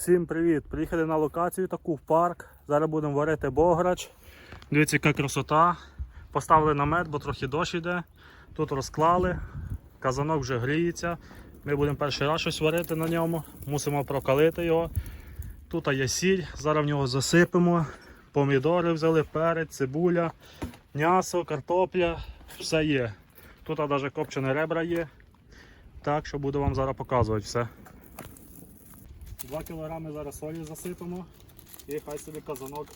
Всім привіт! Приїхали на локацію таку в парк. Зараз будемо варити бограч. Дивіться, яка красота. Поставили намет, бо трохи дощ йде. Тут розклали, казанок вже гріється. Ми будемо перший раз щось варити на ньому. Мусимо прокалити його. Тут є сіль, зараз в нього засипемо. Помідори взяли, перець, цибуля, м'ясо, картопля, все є. Тут навіть копчені ребра є. Так що буду вам зараз показувати все. 2 кг зараз солі засипемо і хай собі казанок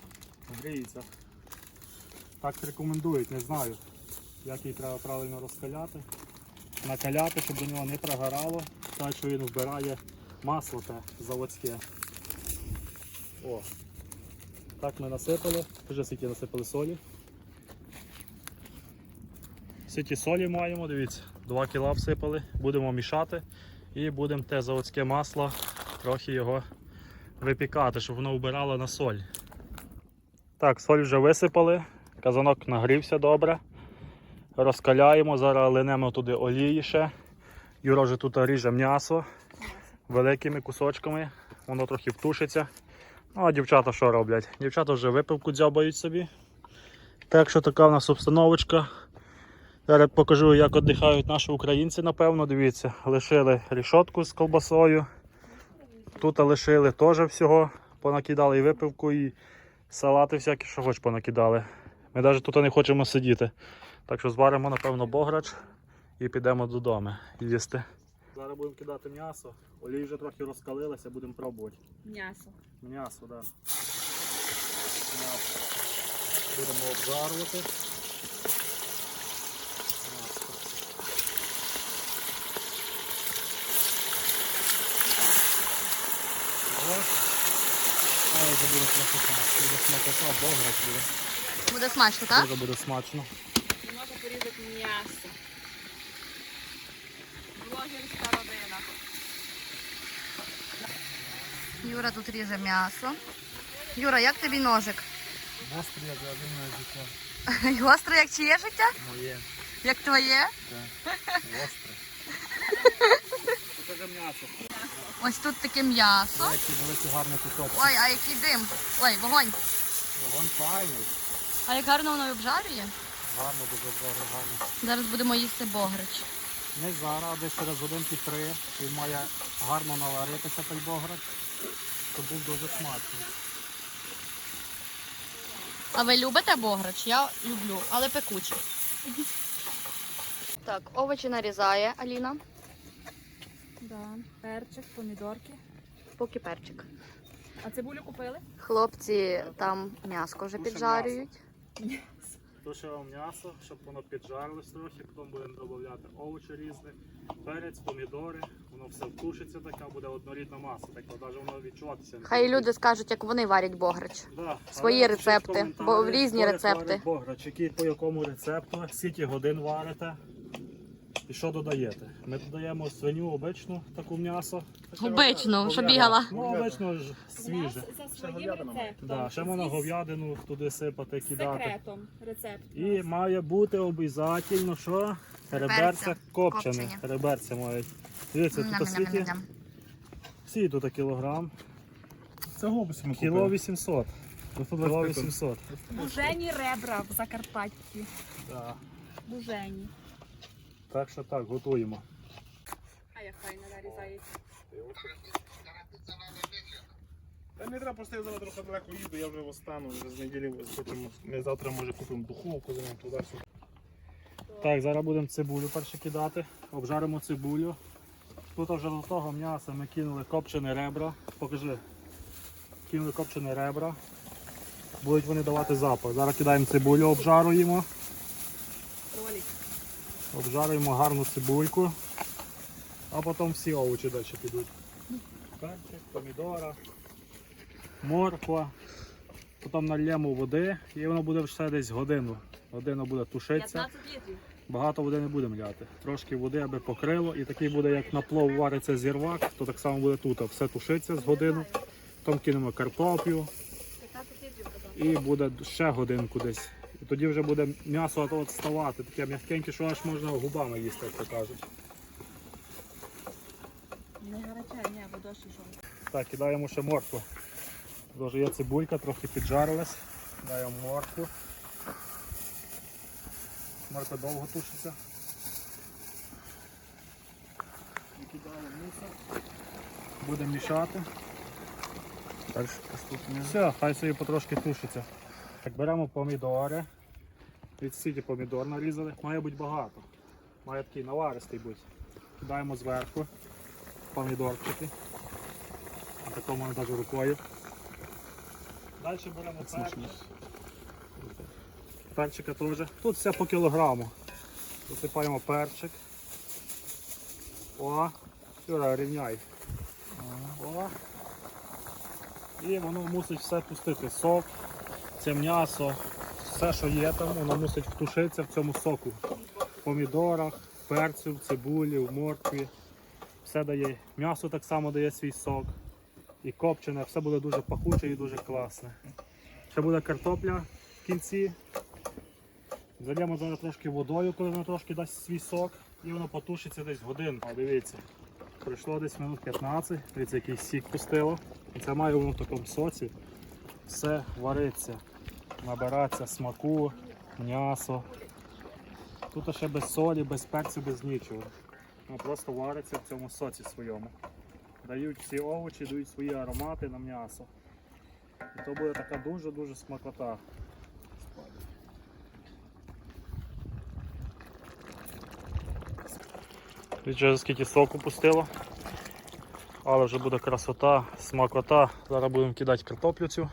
гріється. Так рекомендують, не знаю, як її треба правильно розкаляти. Накаляти, щоб до нього не прогорало, так що він вбирає масло те заводське. О. Так ми насипали, вже скільки насипали солі. Скільки солі маємо, дивіться, 2 кг всипали, будемо мішати і будемо те заводське масло трохи його випікати, щоб воно вбирало на соль. Так, соль вже висипали, казанок нагрівся добре. Розкаляємо, зараз линемо туди олії ще. Юра вже тут ріже м'ясо великими кусочками, воно трохи втушиться. Ну а дівчата що роблять? Дівчата вже випивку дзьобають собі. Так що така в нас обстановочка. Зараз покажу, як віддихають наші українці, напевно. Дивіться, лишили рішотку з колбасою. Тут лишили теж всього, понакидали і випивку, і салати всякі, що хоч понакидали. Ми навіть тут не хочемо сидіти. Так що зваримо, напевно, бограч і підемо додому їсти. Зараз будемо кидати м'ясо. Олій вже трохи розкалилася, будемо пробувати. М'ясо. М'ясо, так. Да. М'ясо. Будемо обжарувати. М'ясо. Ось. Ай, це буде красота. Буде смакота, бограч буде. Буде смачно, так? Дуже буде смачно. Можна порізати м'ясо. Блогерська родина. Юра тут ріже м'ясо. Юра, як тобі ножик? Гострий, як один життя. Гостре, як чиє життя? Моє. Як твоє? Гостре. Покажи м'ясо. Ось тут таке м'ясо. Які великі гарні кусочки. Ой, а який дим. Ой, вогонь. Вогонь файний. А як гарно воно обжарює? Гарно, дуже добре, гарно. Зараз будемо їсти богрич. Не зараз, а десь через годинки три. Він має гарно наваритися той бограч, щоб був дуже смачний. А ви любите бограч? Я люблю, але пекуче. Так, овочі нарізає Аліна. Да, перчик, помідорки. Поки перчик. А цибулю купили? Хлопці там м'яско вже Дуже піджарюють. Тушимо м'ясо, щоб воно піджарилось трохи, потім будемо додати овочі різні, перець, помідори, воно все втушиться, така буде однорідна маса, така навіть воно відчуватися. не Хай буде. люди скажуть, як вони варять бограч. Да, Свої але пишіть рецепти, коментарі, бо різні хто як рецепти. варить Бограч, який по якому рецепту, скільки годин варите і що додаєте. Ми додаємо свиню обичну таку м'ясо. Обичну, що бігала. Ну, обично ж свіже. За своїм рецептом. Да, ще можна говядину туди сипати, кидати. секретом рецепт. І має бути обов'язково, що реберця копчені. копчені. Реберця мають. Дивіться, тут скільки? Ням-ням-ням-ням. Всі тут кілограм. Це глобуси ми Кіло 800. Кіло 800. Бужені ребра в Закарпатті. Да. Бужені. Так що так, готуємо. А як файно нарізається. Та не треба, просто я зараз трохи далеко їду, я вже остану, вже з неділі хочемо. Ми завтра може купимо духовку, замовимо туди сюди. Так, зараз будемо цибулю перше кидати. Обжаримо цибулю. Тут вже до того м'яса ми кинули копчені ребра. Покажи. Кинули копчені ребра. Будуть вони давати запах. Зараз кидаємо цибулю, обжаруємо. Ролик. Обжарюємо гарну цибульку. А потім всі овочі далі підуть. Перчик, помідора, морква. Потім нальємо води і воно буде все десь годину. Година буде тушитися. Багато води не будемо ляти. Трошки води, аби покрило. І такий буде, як на плов вариться зірвак, то так само буде тут. Все тушиться з годину. Потім кинемо картоплю 15 літрів казав. і буде ще годинку десь. І тоді вже буде м'ясо от от таке м'якеньке, що аж можна губами їсти, як то кажуть. Не гаряче, ні, бо дощ ішов. Так, кидаємо ще моркву. Дуже є цибулька, трохи піджарилась. Даємо моркву. Морква довго тушиться. І кидаємо мусор. Будемо мішати. Далі. Все, хай собі потрошки тушиться. Так, беремо помідори. Від стільки помідор нарізали. Має бути багато. Має такий наваристий бути. Кидаємо зверху помідорчики. На такому навіть рукою. Далі беремо перчик. Перчика теж. Тут все по кілограму. Засипаємо перчик. О, Юра, рівняй. О. І воно мусить все пустити. Сок, це м'ясо, все, що є там, воно мусить втушитися в цьому соку. В помідорах, в перцю, в цибулі, в моркві. Все дає. М'ясо так само дає свій сок. І копчене, все буде дуже пахуче і дуже класне. Ще буде картопля в кінці. Зальємо зараз трошки водою, коли воно трошки дасть свій сок. І воно потушиться десь годинку. Дивіться. Пройшло десь минут 15, дивіться, який сік пустило. І це має воно в такому соці. Все вариться, набирається смаку, м'ясо. Тут ще без солі, без перцю, без нічого. Воно просто вариться в цьому соці своєму. Дають всі овочі, дають свої аромати на м'ясо. І то буде така дуже-дуже смакота. Вже скільки соку пустило. Але вже буде красота, смакота. Зараз будемо кидати картоплю цю.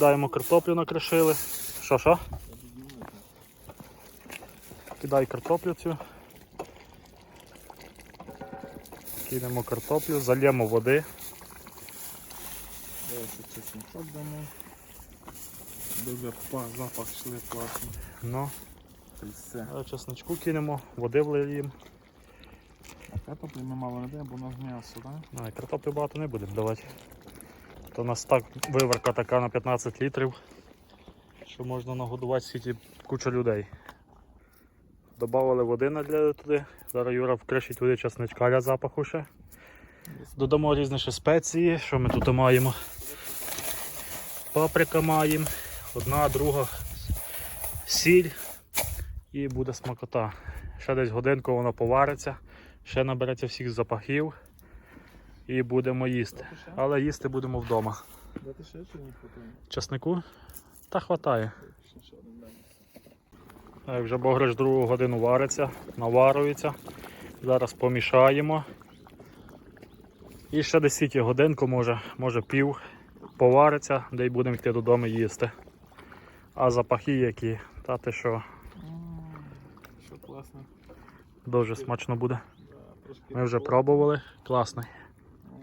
Кидаємо картоплю накришили. Що, що? Кидай картоплю цю. Кинемо картоплю, зальємо води. Чесночок дамо. Дуже па, запах йшли класно. Ну, Та все. чесночку кинемо, води влиємо. А картоплі ми мало не даємо, бо у нас м'ясо, так? А, і картоплю багато не будемо давати. То у нас так виварка така на 15 літрів, що можна нагодувати світі кучу людей. Добавили води на для туди. Зараз Юра вкришить туди для запаху ще. Додамо різні ще спеції, що ми тут маємо. Паприка маємо, одна, друга, сіль і буде смакота. Ще десь годинку воно повариться, ще набереться всіх запахів і будемо їсти. Але їсти будемо вдома. Дати ще чи не хватає? Часнику? Та хватає. Так, вже бограш другу годину вариться, наварюється. Зараз помішаємо. І ще десь годинку, може, може пів повариться, де й будемо йти додому їсти. А запахи які, та ти що, Що класно. дуже смачно буде. Ми вже пробували, класний. М,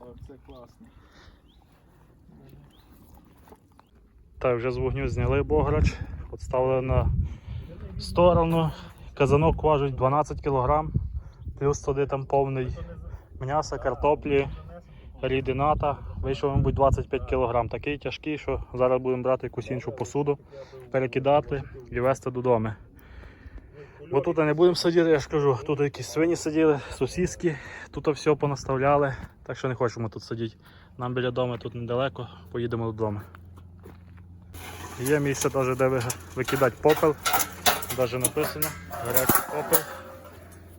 Але це класно. Так, вже з вогню зняли бограч, відставили на сторону. Казанок важить 12 кг, плюс туди там повний м'яса, картоплі, рідината. Вийшов, мабуть, 25 кг. Такий тяжкий, що зараз будемо брати якусь іншу посуду, перекидати і везти додому. Бо тут не будемо сидіти, я ж кажу, тут якісь свині сиділи, сусідські, тут все понаставляли, так що не хочемо тут сидіти. Нам біля дому тут недалеко, поїдемо додому. Є місце теж, де викидати попел. Навіть написано гарячий попел.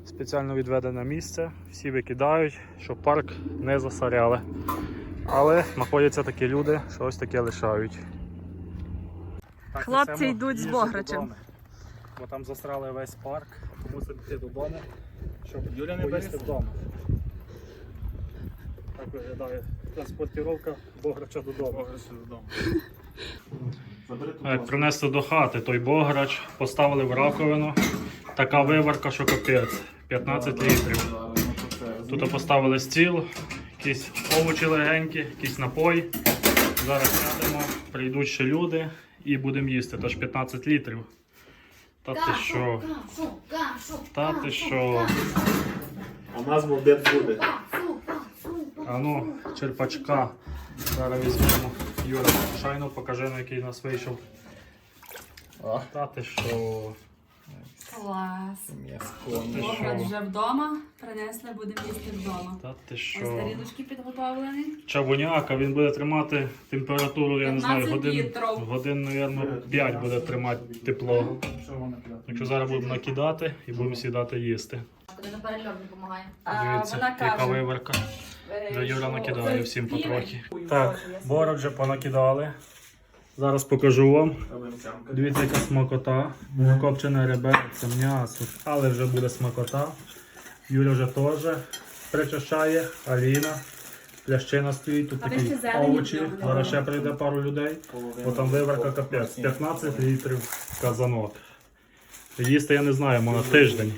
Спеціально відведене місце. Всі викидають, щоб парк не засоряли. Але знаходяться такі люди, що ось таке лишають. Так, Хлопці йдуть з Бограчем. Бо там засрали весь парк. Мусимо йти додому, щоб Юля не поїсти вдома. Так виглядає транспортировка Бограча додому. Бограч додому. Як принесли до хати той бограч, поставили в раковину. Така виварка, що капець, 15 літрів. Тут поставили стіл, якісь овочі легенькі, якийсь напой. Зараз сядемо, прийдуть ще люди і будемо їсти. Тож 15 літрів. Та ти що? Та ти що? А у нас в обід буде. А ну, черпачка. Зараз візьмемо. Юра, шайно покажи, на який у нас вийшов. А. Та ти що? Клас. М'яско. Ти Боград що? вже вдома. Принесли, будемо їсти вдома. Та ти Ось що? тарілочки підготовлені. Чавуняка, він буде тримати температуру, я не знаю, 15 годин, літрів. годин, мабуть, 5 буде тримати тепло. Якщо зараз будемо накидати і будемо сідати їсти. Куди на перельот допомагає. А, Дивіться, вона яка каже, виверка. е, Вже Юра накидає всім потрохи. Так, борок вже понакидали. Зараз покажу вам. Дивіться, яка смакота. Копчене реберце, м'ясо, але вже буде смакота. Юля вже теж причащає, Аліна. Плящина стоїть, тут такі овочі. Зараз ще прийде пару людей. Бо там виверка капець. 15 літрів казанок. Їсти я не знаю, можна тиждень.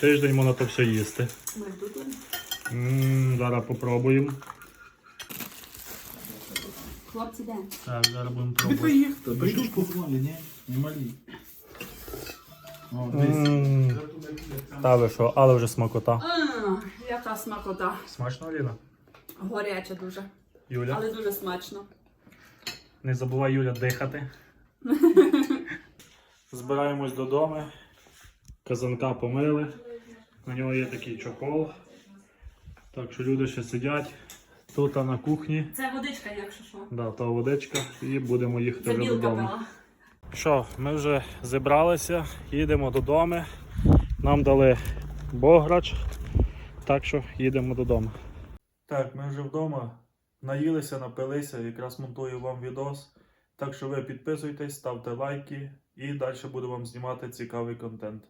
Тиждень можна то все їсти. Ми тут. М, зараз попробуємо. Хлопці, де? Так, зараз будемо Ти пробувати. їх, то дойдеш ні? Не малі. О, дивись. М, Та ви що, але вже смакота. А, яка смакота. Смачно, Аліна? Горяча дуже. Юля? Але дуже смачно. Не забувай Юля дихати. Збираємось додому. Казанка помили. На нього є такий чокол. Так що люди ще сидять. Тут на кухні. Це водичка, якщо що. Да, та водичка. І будемо їхати вже додому. була. Що, ми вже зібралися, їдемо додому. Нам дали бограч, так що їдемо додому. Так, ми вже вдома. Наїлися, напилися, якраз монтую вам відос. Так що ви підписуйтесь, ставте лайки і далі буду вам знімати цікавий контент.